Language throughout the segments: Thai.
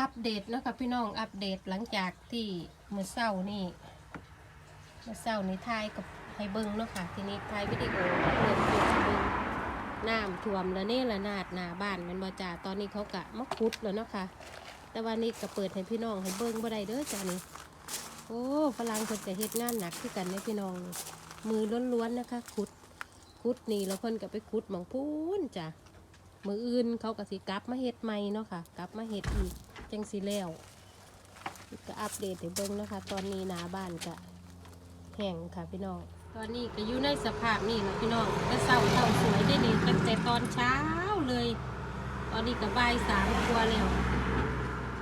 อัปเดตนะคะพี่น้องอัปเดตหลังจากที่มือเช้านี่มือเช้านี่ถ่ายกับให้เบิงเนาะค่ะ ทีนี้ถ่ายวิดีโอเปิดเปิดเบิงน้ำท่วมแล้วนี่ละนาดหนาบ้านมันบ่จ้าตอนนี้เขากะมาขุดแล้วเนาะค่ะ แต่ว่านี่ก็เปิดให้พี่น้องให้เบิงบ่ได้เด้อจ้านี่โอ้ฝรั่งเพิ่นก็เฮ็ดงานหนักคือกันเด้อพี่น้อง มือล้วนๆนะคะขุดขุดนี่แล้วเพิ่นก็ไปขุดหมองพูนจ้ะมืออื่นเขาก็สิกลับมาเฮ็ดใหม่เนาะค่ะ กลับมาเฮ็ดอีก จังสีแล้วก็อัปเดตให้เบิ่งนะคะ ตอนนี้หนาบ้านก็แห้งค่ะพี่น้อง ตอนนี้ก็อยู่ในสภาพนี่นะพี่น้องก็เศร้าเศร้าสวยได้นี่ตั้งแต่ตอนเช้าเลย ตอนนี้ก็บ่ายสามกว่าแล้ว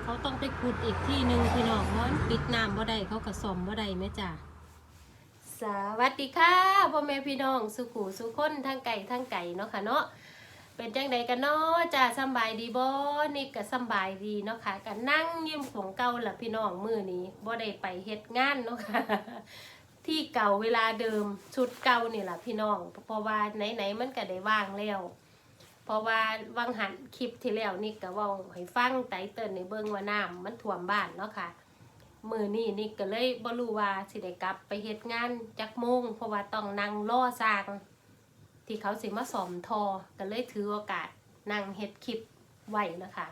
เขาต้องไปขุดอีกที่หนึ่งพี่น้องเพราะมันปิดน้ำบ่ได้เขาก็ซ่อมบ่ได้แม่จ้าสวัสดีค่ะพ่อแม่พี่น้องสุขูสุคนทางไก่ทางไก่เนาะค่ะเนาะ เป็นจังใดกันเนาะจ้าสบายดีบ่นี่ก็สบายดีเนาะค่ะกันนั่งยิ้มของเก่าล่ะพี่น้องมื้อนี้บ่ได้ไปเฮ็ดงานเนาะค่ะที่เก่าเวลาเดิมชุดเก่านี่ล่ะพี่น้องเพราะว่าไหนๆมันก็ได้ว่างแล้วเพราะว่าวังหันคลิปที่แล้วนี่ก็ว้าให้ฟังไตเติ้ลในเบิ่งว่าน้ำมันท่วมบ้านเนาะค่ะมือนี้นี่ก็เลยบ่รู้ว่าสิได้กลับไปเฮ็ดงานจักโมงเพราะว่าต้องนั่งรอสร้าง ที่เขาสิมาสอมทอก็เลยถือโอกาสนั่งเฮ็ดคลิปไว้นะคะ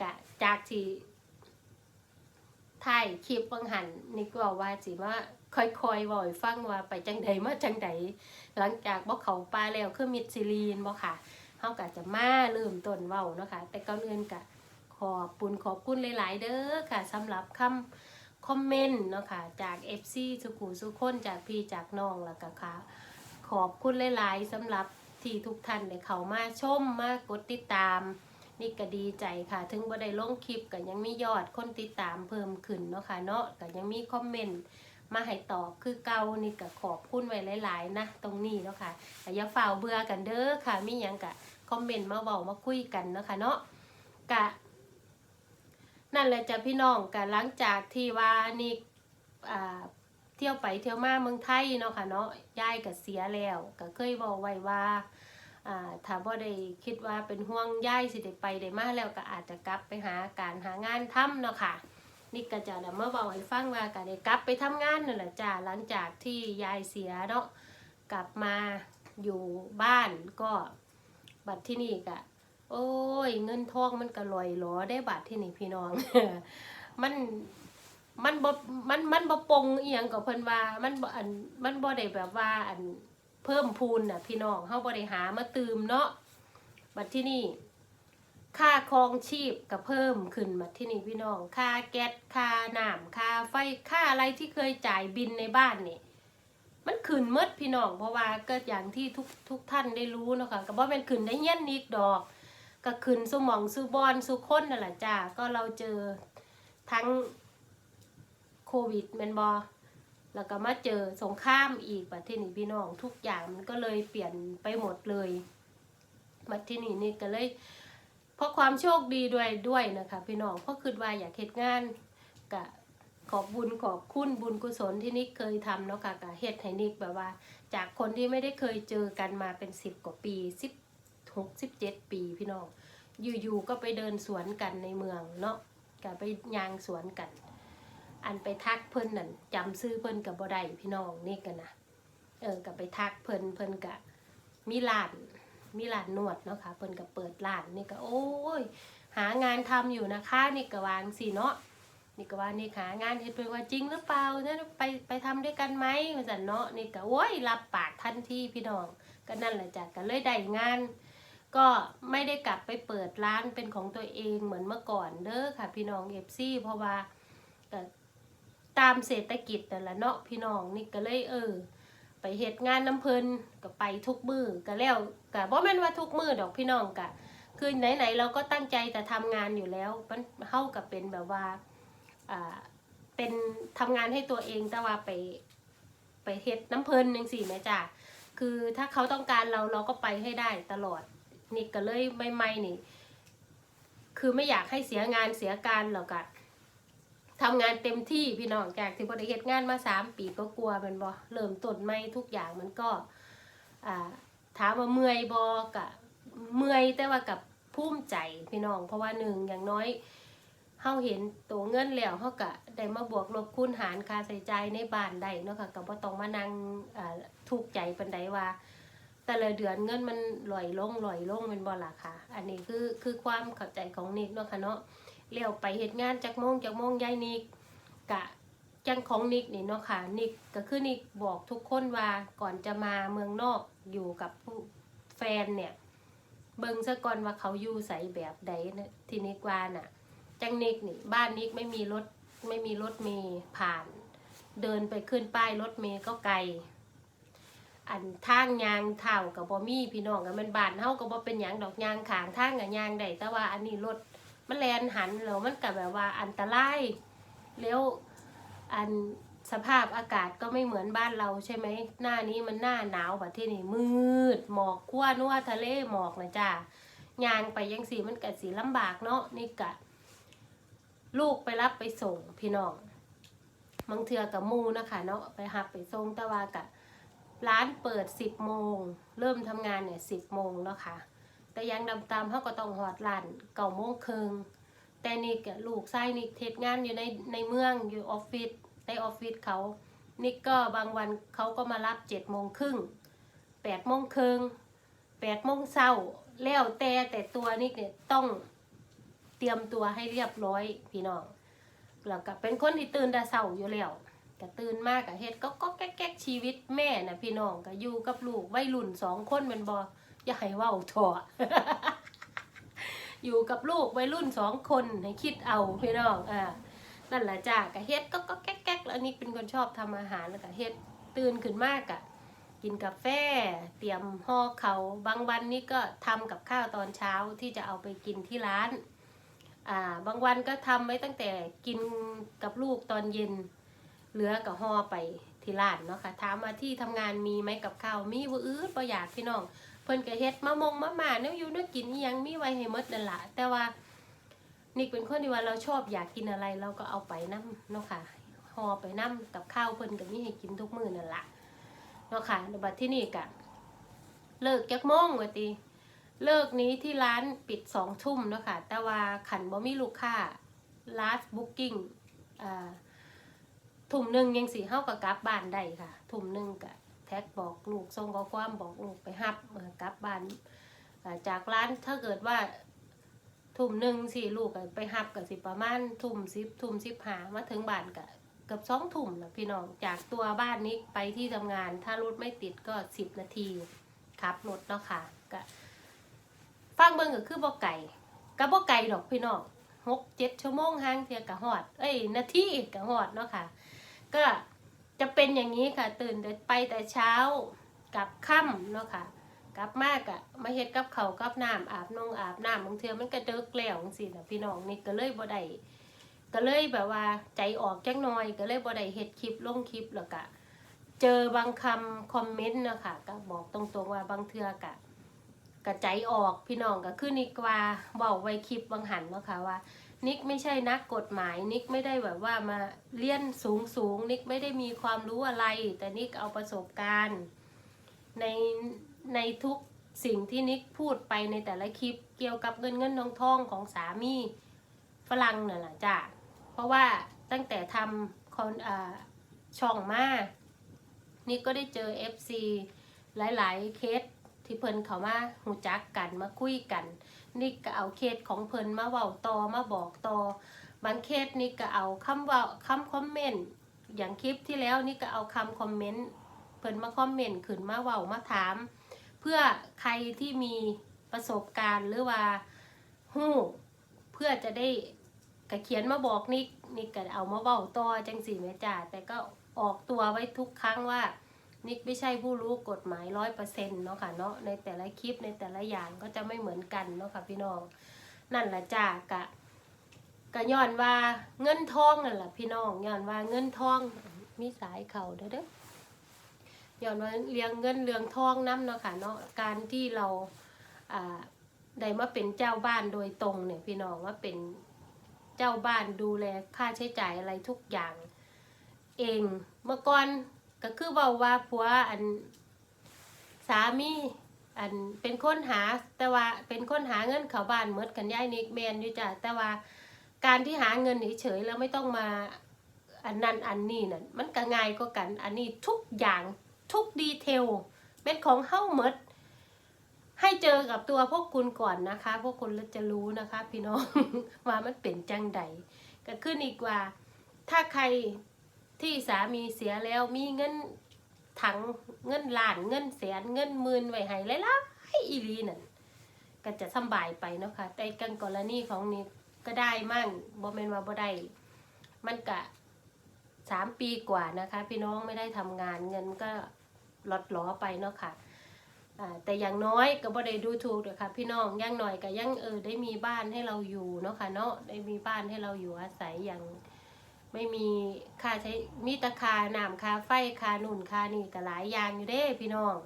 กะจากที่ถ่ายคลิปบางหันนี่ก็ว่าสิว่าค่อยๆบ่อยฟังว่าไปจังใดมาจังใดหลังจากบ่เขาปลาแล้วคือมิดซิลีนบ่ค่ะเฮาก็จะมาเริ่มต้นเว้าเนาะค่ะแต่ก่อนอื่นก็ขอบปุณขอบคุณหลายๆ เด้อค่ะสำหรับคำคอมเมนต์เนาะค่ะจาก FC สุขุสุคนจากพี่จากน้องแล้วก็ค่ะ ขอบคุณหลายๆสำหรับที่ทุกท่านได้เข้ามาชมมากดติดตาม นี่ก็ดีใจค่ะ ถึงบ่ได้ลงคลิปก็ยังมียอดคนติดตามเพิ่มขึ้นเนาะค่ะเนาะก็ยังมีคอมเมนต์มาให้ตอบคือเก่านี่ก็ขอบคุณไว้หลาย ๆ นะ ตรงนี้เนาะค่ะอย่าฝ่าวเบื่อกันเด้อค่ะมีหยังกะคอมเมนต์มาเว้ามาคุยกันเนาะค่ะเนาะกะนั่นแหละจ้ะพี่น้องกะหลังจากที่ว่านี่อ่า ที่ยวไปเที่ยวมาเมืองไทยเนาะค่ะเนาะยายก็เสียแล้วก็เคยบอกไว้ว่าอ่าถ้าบ่ได้คิดว่าเป็นห่วงยายสิได้ไปได้มาแล้วก็อาจจะกลับไปหาการหางานทำเนาะค่ะนี่ก็จะนำมาบอกให้ฟังว่าก็ได้กลับไปทำงานนั่นแหละจ้าหลังจากที่ยายเสียเนาะกลับมาอยู่บ้านก็บัดที่นี่ก็โอ้ยเงินทองมันก็ลอยหลอได้บัดที่นี่พี่น้อง มัน มันบ่มันมันบ่ปงอียงกับเพิ่นว่า มันบ่อันมันบ่ได้แบบว่าอันเพิ่มพูนน่ะพี่น้องเฮาบ่ได้หามาตืมเนาะบัดที่นี่ค่าครองชีพก็เพิ่มขึ้นบัดที่นี่พี่น้อง ค่าแก๊ส ค่าน้ำค่าไฟ ค่าอะไรที่เคยจ่ายบินในบ้านนี่มันขึ้นมดพี่น้อง เพราะว่าก็อย่างที่ทุกทุกท่านได้รู้เนาะค่ะก็บ่แม่นขึ้นได้เงี้ยนนิดดอก ก็ขึ้นสุหมองสุบอนสุคนนั่นแหละจ้า ก็เราเจอทั้ง โควิดแมนบอแล้วก็มาเจอสงครามอีกประเทศนี้พี่น้องทุกอย่างมันก็เลยเปลี่ยนไปหมดเลยมาที่นี่นี่ก็เลยเพราะความโชคดีด้วยด้วยนะคะพี่น้องเพราะคิดว่าอยากเฮ็ดงานกะขอบบุญขอบคุณบุญกุศลที่นิกเคยทำเนาะค่ะกะเฮ็ดให้นิกแบบว่า จากคนที่ไม่ได้เคยเจอกันมาเป็นสิบกว่าปีสิบหกสิบเจ็ดปีพี่น้องอยู่ๆก็ไปเดินสวนกันในเมืองเนาะก็ไปยางสวนกัน อันไปทักเพิ่นนั่นจำซื้อเพิ่นกับบ่ได้พี่น้องนี่กันนะเออกับไปทักเพิ่นเพิ่นกะมีร้านมีร้านนวดเนาะค่ะเพิ่นก็เปิดร้านนี่ก็โอ้ย หางานทำอยู่นะคะนี่ก็วางสิเนาะนี่ก็ว่านี่หางานเฮ็ดเป็นว่าจริงหรือเปล่าเนี่ยไปไปทำด้วยกันไหมว่าซั่นเนาะนี่ก็โอ้ยรับปากทันทีพี่น้องก็นั่นแหละจ้ะก็เลยได้งาน ก็ไม่ได้กลับไปเปิดร้านเป็นของตัวเองเหมือนเมื่อก่อนเด้อค่ะ พี่น้องเอฟซีเพราะว่า ตามเศรษฐกิจแต่ละเนาะพี่น้องนี่ก็เลยเออ ไปเหตุงานน้ำเพลินก็ไปทุกมือก็แล้วก็บ่แม่นว่าทุกมือดอกพี่น้องกะคือไหนๆเราก็ตั้งใจแต่ทำงานอยู่แล้วมันเข้ากับเป็นแบบว่าอ่าเป็นทำงานให้ตัวเองแต่ว่าไปไปเฮ็ดน้ำเพลินจังสี่แม่จ้ะคือถ้าเขาต้องการเราเราก็ไปให้ได้ตลอดนี่ก็เลยไม่ไม่นี่ คือไม่อยากให้เสียงานเสียการหรอกอะ ทำงานเต็มที่พี่น้องจากที่บริเหตุงานมาสามปีก็กลัวมันบอเริ่มต้นไม่ทุกอย่างมันก็อ่าถามว่าเมื่อยบอกะเมื่อยแต่ว่ากับภูมิใจพี่น้อง เพราะว่าหนึ่งอย่างน้อยเฮาเห็นตัวเงินแล้วเฮาก็ได้มาบวกลบคูณหารค่าใช้จ่ายในบ้านได้เนาะค่ะก็บ่ต้องมานั่งอ่าทุกข์ใจปานใดว่า แต่ละเดือนเงินมันลอยลงลอยลงแมันบ่ล่ะค่ะ อันนี้คือคือความเข้าใจของนิกเนาะค่ะเนาะ เลี้ยวไปเฮ็ดงานจักโมงจักโมงยายนิกกะจังของนิกนี่เนาะค่ะนิกก็คือนิกบอกทุกคนว่าก่อนจะมาเมืองนอกอยู่กับผู้แฟนเนี่ยเบิ่งซะก่อนว่าเขาอยู่ใส่แบบใดนะทีนิกว่าน่ะ จังนิกนี่บ้านนิกไม่มีรถไม่มีรถเมย์ผ่าน เดินไปขึ้นป้ายรถเมย์ก็ไกล อันทางยางเท่ากับบ่มีพี่น้องกันมันบานเฮาก็บ่เป็นยังดอกยางขางทางกับยางได้แต่ว่าอันนี้รถ มันแลนหันแล้วมันก็แบบว่าอันตรายแล้วอันสภาพอากาศก็ไม่เหมือนบ้านเราใช่ไหมหน้านี้มันหน้าหนาวแบบที่นี่มืด หมอกขั้วนัวทะเลหมอกนะจ้ายางไปยังสีมันก็สีลำบากเนาะนี่กะลูกไปรับไปส่งพี่น้องบางเทือกับมูนะคะเนาะไปหับไปส่งต่ว่ากะร้านเปิด10โมง เริ่มทำงานเนี่ย10โมงเนาะค่ะ แต่ยังดำตามเขาก็ต้องหอดร้านเก่าโมงครึ่งแต่นี่กลูกไส้นี่เทศงานอยู่ในในเมืองอยู่ออฟฟิศในออฟฟิศเขา นี่ก็บางวันเขาก็มารับ7โมงครึ่ง8โมงครึ่ง8โมงเช้าแล้วแต่แต่ตัวนี่เนี่ยต้องเตรียมตัวให้เรียบร้อยพี่น้องแล้วก็เป็นคนที่ตื่นแต่เช้าอยู่แล้วก็ตื่นมากกะเฮ็ดก็ก็แก๊กชีวิตแม่น่ะพี่น้องก็อยู่กับลูกวัยรุ่นสองคนเป็นบอ อย่าให้เว้าถออยู่กับลูกวัยรุ่นสองคนให้คิดเอาพี่น้องอ่านั่นแหละจ้าก็เฮ็ดก็ก็แก๊กแก๊กแล้วนนี้เป็นคนชอบทำอาหารแล้วก็เฮ็ดตื่นขึ้นมากกะกินกาแฟ เตรียมห่อเขาวบางวันนี่ก็ทำกับข้าวตอนเช้าที่จะเอาไปกินที่ร้านอ่าบางวันก็ทำไว้ตั้งแต่กินกับลูกตอนเย็น เหลือกับห่อไปที่ร้านเนาะค่ะถามว่าที่ทำงานมีไหมกับข้าวมีบ่อื้อบ่อยากพี่น้อง พิ่นก็เฮ็ดมะมงมะหมาเนื้ออยู่เนื้อกินยังมีไว้ให้มดนั่นล่ะแต่ว่านี่เป็นคนที่ว่าเราชอบอยากกินอะไรเราก็เอาไปนํเนาะค่ะห่อไปนํกับข้าวเพิ่นก็มีให้กินทุกมื้อนั่นล่ะเนาะค่ะบัดที่นี่ก็เลิกจักโมงว่าติเลิกนี้ที่ร้านปิดสองทุ่มเนาะค่ะแต่ว่าขันบ่มีลูกค้า last booking อ่าถุ่มหนึ่งยังสีเฮากับกลับบ้านได้ค่ะถุ่มหนึ่งกับ แท็กบอกลูกส่งข้อความบอกลูกไปฮับกลับบ้านจากร้านถ้าเกิดว่าถุ่มหนึ่งสี่ลูกไปฮับกับสิประมาณถุ่มสิบถุ่มสิบหามาถึงบ้านกับเกือบสองถุ่มนะพี่น้องจากตัวบ้านนี้ไปที่ทำงาน ถ้ารถไม่ติดก็สิบนาทีขับรถเนาะค่ะก็ฟังเบิ่งก็คือบ่ไก่ก็บ่ไก่ดอกพี่น้องหกเจ็ดชั่วโมงห่างเทียกับหอด เอ้ย นาทีกับหอดเนาะค่ะ ก็ จะเป็นอย่างนี้ค่ะ ตื่นแต่ไปแต่เช้ากลับค่ำเนาะค่ะ กลับมากอะมาเฮ็ดกับเขากับน้ำอาบนงอาบน้ำบางเทือมันก็เดึกแล้วจังซี่นะพี่น้องนี่ก็เลยบ่ได้ก็เลยแบบว่าใจออกจังหน่อยก็เลยบ่ได้เฮ็ดคลิปลงคลิปแล้วก็เจอบางคำคอมเมนต์เนาะค่ะก็บอกตรงๆว่าบางเทือกะกะใจออกพี่น้องก็คือนิกว่าเว้าไว้คลิปบางหันเนาะค่ะว่า นิกไม่ใช่นักกฎหมาย นิกไม่ได้แบบว่ามาเรียนสูงสูงนิกไม่ได้มีความรู้อะไร แต่นิกเอาประสบการณ์ ในในทุกสิ่งที่นิกพูดไปในแต่ละคลิปเกี่ยวกับเงินเงินทองทองของสามีฝรั่งน่ะแหละจ้ะเพราะว่าตั้งแต่ทำคอนอ่าช่องมานิกก็ได้เจอ FC หลาย ๆ เคสที่เพิ่นเขามาหูจักกันมาคุยกัน นี่ก็เอาเคสของเพิ่นมาเว้าต่อมาบอกต่อบางเคสนี่ก็เอาคำว่าคำคอมเมนต์อย่างคลิปที่แล้วนี่ก็เอาคำคอมเมนต์เพิ่นมาคอมเมนต์ขึ้นมาเว้ามาถาม เพื่อใครที่มีประสบการณ์หรือว่าหู้เพื่อจะได้ก็เขียนมาบอกนิกนิกก็เอามาเว้าต่อจังสี่แม่จ้าแต่ก็ออกตัวไว้ทุกครั้งว่า นิกไม่ใช่ผู้รู้กฎหมายร้อยเปอร์เซ็นต์เนาะค่ะเนาะในแต่ละคลิปในแต่ละอย่างก็จะไม่เหมือนกันเนาะค่ะพี่น้องนั่นแหละจ้ากะกะย้อนว่าเงินทองนั่นแหละพี่น้องย้อนว่าเงินทองมีสายเข่าเด้อเด้อย้อนว่าเลี้ยงเงินเลี้ยงทองน้ำเนาะค่ะเนาะการที่เราอ่าได้มาเป็นเจ้าบ้านโดยตรงเนี่ยพี่น้องว่าเป็นเจ้าบ้านดูแลค่าใช้จ่ายอะไรทุกอย่าง เองเมื่อก่อน ก็คือเบาว่าผัวอันสามีอันเป็นคนหาแต่ว่าเป็นคนหาเงินเขาบ้านเมดกันย่ายนิกแมนอยู่จ้ะแต่ว่าการที่หาเงินเฉยๆแล้วไม่ต้องมาอันนั้นอันนี้นั่นมันก็ง่ายก็กัน อันนี้ทุกอย่างทุกดีเทลเป็นของเฮ้าหมดให้เจอกับตัวพวกคุณก่อนนะคะ พวกคุณจะรู้นะคะ พี่น้องว่ามันเป็นจังใดก็ขึ้นอีกว่า ถ้าใคร ที่สามีเสียแล้วมีเงินถังเงินล้านเงินแสนเงินหมื่นไว้ให้หลายๆอีหลีนั่นก็จะสบายไปเนาะค่ะแต่กันกรณีของนี้ก็ได้มั่งบ่แม่นว่าบ่ได้มันกะสามปีกว่านะคะ พี่น้องไม่ได้ทำงานเงินก็ลดหลอไปเนาะค่ะอ่าแต่อย่างน้อยก็บ่ได้ดูถูกเด้อค่ะพี่น้องย่างหน่อยก็ยังเออได้มีบ้านให้เราอยู่เนาะค่ะเนาะได้มีบ้านให้เราอยู่อาศัยอย่าง ไม่มีค่าใช้มีตะคาน้ำค่าไฟค่านุ่นค่านี่ก็หลายอย่างอยู่เด้พี่น้อง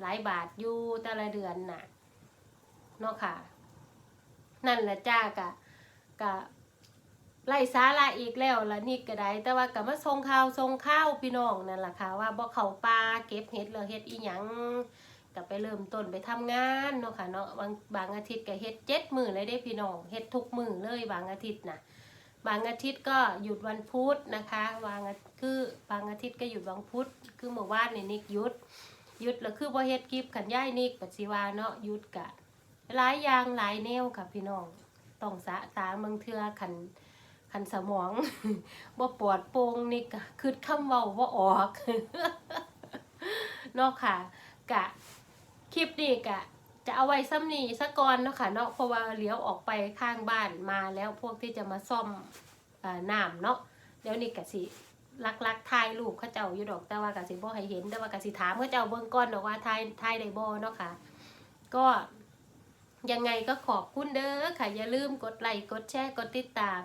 หลายบาทอยู่แต่ละเดือนน่ะเนาะค่ะ นั่นแหละจ้ากะกะไล่สาระอีกแล้วละนี่ก็ได้ แต่ว่าก็มาส่งข่าวส่งข้าวพี่น้องนั่นแหละค่ะ ว่าบ่เขาป่าเก็บเห็ดแล้วเฮ็ดอีหยังก็ไปเริ่มต้นไปทำงานเนาะค่ะเนาะบางบางอาทิตย์ก็เฮ็ดเจ็ดมือเลยได้พี่น้องเฮ็ดทุกมือเลยบางอาทิตย์น่ะ บางอาทิตย์ก็หยุดวันพุธนะคะบางคือบางอาทิตย์ก็หยุดวันพุธคือเมื่อวานนี่นิกหยุดหยุดแล้วคือบ่เฮ็ดคลิปขันย่ายนิกปัจจิวาเนาะหยุดกะหลายอย่างหลายแนวค่ะพี่น้องต้องสะสางบางเทือขันขันสมองบ่ปลอดโป่งนี่ก็คือคำเว้าบ่ออกเนาะค่ะกะคลิปนี้กะ จะเอาไว้ซ้ำนี้ซะก่อนเนาะค่ะเนาะเพราะว่าเลี้ยวออกไปข้างบ้านมาแล้วพวกที่จะมาซ่อมน้ำเนาะเดี๋ยวนี้กะสิลักลักๆถ่ายรูปเขาเจ้าอยู่ดอกแต่ว่ากะสิบ่ให้เห็นแต่ว่ากะสิถามเขาเจ้าเบิ่งก่อนดอกว่าถ่ายถ่ายได้บ่เนาะค่ะ ก็ยังไงก็ขอบคุณเด้อค่ะ อย่าลืมกดไลค์กดแชร์กดติดตาม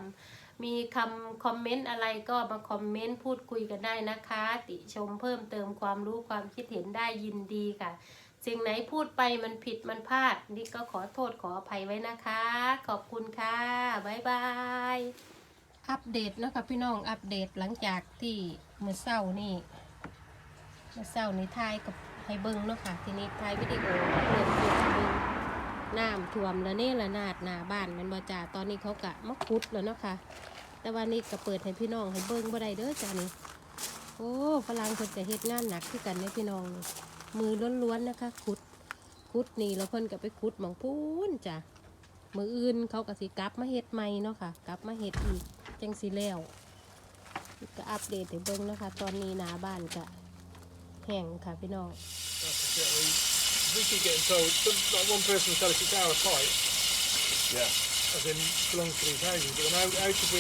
มีคำคอมเมนต์อะไรก็มาคอมเมนต์พูดคุยกันได้นะคะ ติชมเพิ่มเติมความรู้ความคิดเห็นได้ยินดีค่ะ สิ่งไหนพูดไปมันผิดมันพลาดนี่ก็ขอโทษขออภัยไว้นะคะ ขอบคุณค่ะบ๊ายบายอัปเดตเนาะคะพี่น้องอัปเดตหลังจากที่เมื่อเช้านี่เมื่อเช้านี่ทายกับให้เบิ้งเนาะค่ะทีนี้ทายวิดีโอเปิดเปิดเบิ้งน้ำท่วมแล้วนี่ละนาดหนาบ้านมันบ่จ่าตอนนี้เขากะมาขุดแล้วเนาะค่ะแต่ว่านี่ก็เปิดให้พี่น้องให้เบิ้งบ่ได้เด้อจ้านี่ โอ้ฝรั่งเพิ่นจะเฮ็ดงานหนักคือกันเนี่ยพี่น้อง มือล้วนๆนะคะขุดขุดนี่แล้วเพิ่นก็ไปขุดหมองพูนจ้ะมืออื่นเขาก็สิกลับมาเฮ็ดใหม่เนาะค่ะ กลับมาเฮ็ดอีกจังสิแล้วก็อัปเดตให้เบิ่งนะคะ ตอนนี้หนาบ้านก็แห้งค่ะพี่น้อง we, keep getting told, like one person said it's our site, Yeah. as in belongs to these houses, but then how, how could we